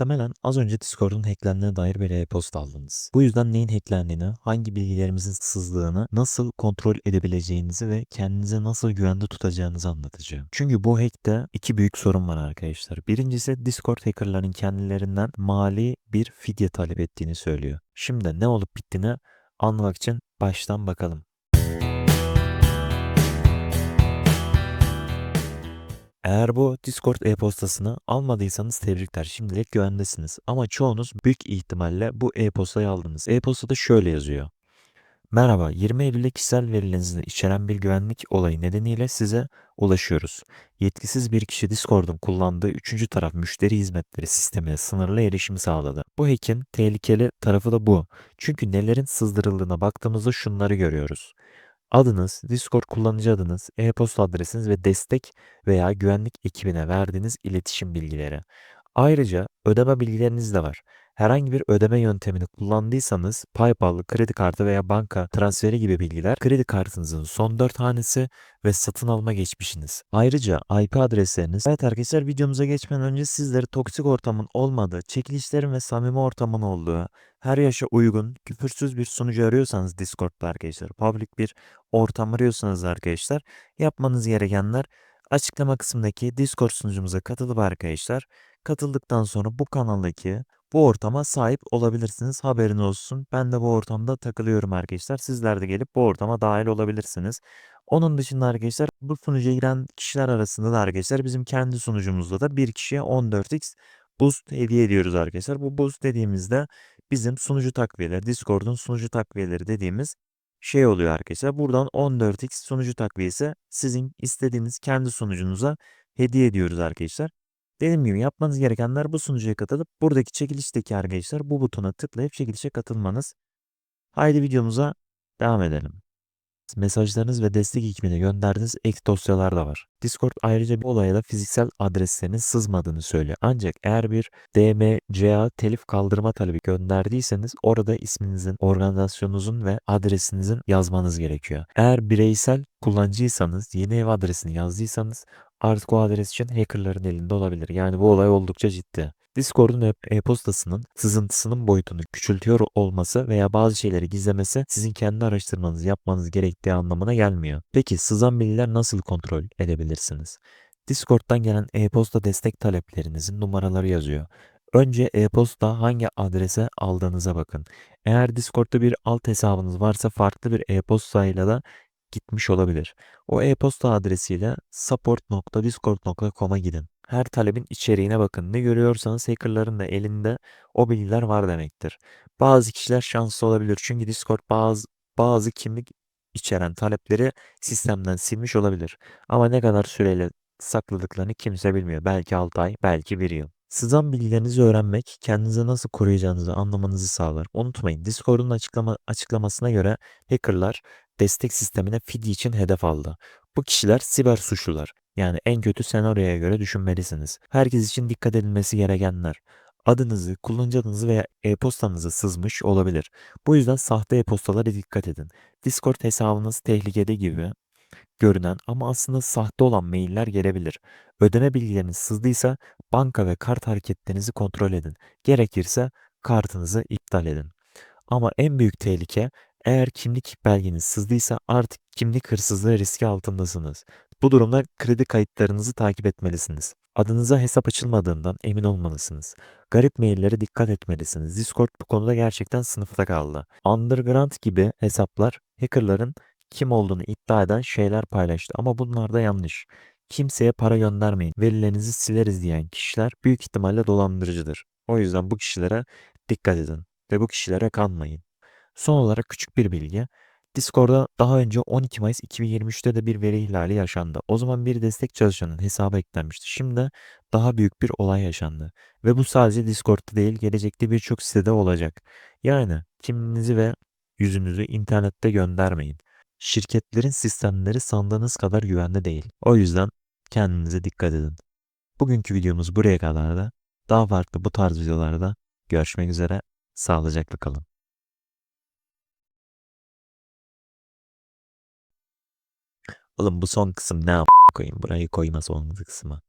Muhtemelen az önce Discord'un hacklendiğine dair bir e-posta aldınız. Bu yüzden neyin hacklendiğini, hangi bilgilerimizin sızdığını, nasıl kontrol edebileceğinizi ve kendinize nasıl güvende tutacağınızı anlatacağım. Çünkü bu hackte iki büyük sorun var arkadaşlar. Birincisi Discord hackerların kendilerinden mali bir fidye talep ettiğini söylüyor. Şimdi ne olup bittiğini anlamak için baştan bakalım. Eğer bu Discord e-postasını almadıysanız tebrikler. Şimdilik güvendesiniz. Ama çoğunuz büyük ihtimalle bu e-postayı aldınız. E-postada şöyle yazıyor. Merhaba, 20 Eylül'de kişisel verilerinizi içeren bir güvenlik olayı nedeniyle size ulaşıyoruz. Yetkisiz bir kişi Discord'un kullandığı üçüncü taraf müşteri hizmetleri sistemine sınırlı erişim sağladı. Bu hackin tehlikeli tarafı da bu. Çünkü nelerin sızdırıldığına baktığımızda şunları görüyoruz. Adınız, Discord kullanıcı adınız, e-posta adresiniz ve destek veya güvenlik ekibine verdiğiniz iletişim bilgileri. Ayrıca ödeme bilgileriniz de var. Herhangi bir ödeme yöntemini kullandıysanız PayPal, kredi kartı veya banka transferi gibi bilgiler, kredi kartınızın son 4 hanesi ve satın alma geçmişiniz. Ayrıca IP adresleriniz. Evet arkadaşlar videomuza geçmeden önce sizleri toksik ortamın olmadığı, çekilişlerin ve samimi ortamın olduğu, her yaşa uygun, küfürsüz bir sunucu arıyorsanız Discord'da arkadaşlar, public bir ortam arıyorsanız arkadaşlar, yapmanız gerekenler açıklama kısmındaki Discord sunucumuza katılıp arkadaşlar, katıldıktan sonra bu kanaldaki bu ortama sahip olabilirsiniz. Haberiniz olsun. Ben de bu ortamda takılıyorum arkadaşlar. Sizler de gelip bu ortama dahil olabilirsiniz. Onun dışında arkadaşlar bu sunucuya giren kişiler arasında da arkadaşlar bizim kendi sunucumuzda da bir kişiye 14x boost hediye ediyoruz arkadaşlar. Bu boost dediğimizde bizim sunucu takviyeleri, Discord'un sunucu takviyeleri dediğimiz şey oluyor arkadaşlar. Buradan 14x sunucu takviyesi sizin istediğiniz kendi sunucunuza hediye ediyoruz arkadaşlar. Dediğim gibi yapmanız gerekenler bu sunucuya katılıp buradaki çekilişteki arkadaşlar bu butona tıklayıp çekilişe katılmanız. Haydi videomuza devam edelim. Mesajlarınız ve destek ekibine gönderdiğiniz ek dosyalar da var. Discord ayrıca bu olaya da fiziksel adreslerinin sızmadığını söylüyor. Ancak eğer bir DMCA telif kaldırma talebi gönderdiyseniz orada isminizin, organizasyonunuzun ve adresinizin yazmanız gerekiyor. Eğer bireysel kullanıcıysanız, yeni ev adresini yazdıysanız artık o adres için hackerların elinde olabilir. Yani bu olay oldukça ciddi. Discord'un e-postasının sızıntısının boyutunu küçültüyor olması veya bazı şeyleri gizlemesi sizin kendi araştırmanızı yapmanız gerektiği anlamına gelmiyor. Peki sızan bilgiler nasıl kontrol edebilirsiniz? Discord'dan gelen e-posta destek taleplerinizin numaraları yazıyor. Önce e-posta hangi adrese aldığınıza bakın. Eğer Discord'da bir alt hesabınız varsa farklı bir e-postayla da gitmiş olabilir. O e-posta adresiyle support.discord.com'a gidin. Her talebin içeriğine bakın. Ne görüyorsanız hackerların da elinde o bilgiler var demektir. Bazı kişiler şanslı olabilir. Çünkü Discord bazı bazı kimlik içeren talepleri sistemden silmiş olabilir. Ama ne kadar süreyle sakladıklarını kimse bilmiyor. Belki 6 ay, belki 1 yıl. Sızan bilgilerinizi öğrenmek, kendinizi nasıl koruyacağınızı anlamanızı sağlar. Unutmayın, Discord'un açıklama, açıklamasına göre hackerlar destek sistemine fidye için hedef aldı. Bu kişiler siber suçlular. Yani en kötü senaryoya göre düşünmelisiniz. Herkes için dikkat edilmesi gerekenler. Adınızı, kullanıcı adınızı veya e-postanızı sızmış olabilir. Bu yüzden sahte e-postalara dikkat edin. Discord hesabınız tehlikede gibi görünen ama aslında sahte olan mailler gelebilir. Ödeme bilgileriniz sızdıysa banka ve kart hareketlerinizi kontrol edin. Gerekirse kartınızı iptal edin. Ama en büyük tehlike eğer kimlik belgeniz sızdıysa artık kimlik hırsızlığı riski altındasınız. Bu durumda kredi kayıtlarınızı takip etmelisiniz. Adınıza hesap açılmadığından emin olmalısınız. Garip maillere dikkat etmelisiniz. Discord bu konuda gerçekten sınıfta kaldı. Underground gibi hesaplar hackerların kim olduğunu iddia eden şeyler paylaştı ama bunlar da yanlış. Kimseye para göndermeyin. Verilerinizi sileriz diyen kişiler büyük ihtimalle dolandırıcıdır. O yüzden bu kişilere dikkat edin ve bu kişilere kanmayın. Son olarak küçük bir bilgi. Discord'da daha önce 12 Mayıs 2023'te de bir veri ihlali yaşandı. O zaman bir destek çalışanın hesabı eklenmişti. Şimdi daha büyük bir olay yaşandı. Ve bu sadece Discord'da değil gelecekte birçok sitede olacak. Yani kimliğinizi ve yüzünüzü internette göndermeyin. Şirketlerin sistemleri sandığınız kadar güvenli değil. O yüzden kendinize dikkat edin. Bugünkü videomuz buraya kadar da. Daha farklı bu tarz videolarda görüşmek üzere. Sağlıcakla kalın. Oğlum bu son kısım ne koyayım? Burayı koyma son kısmı.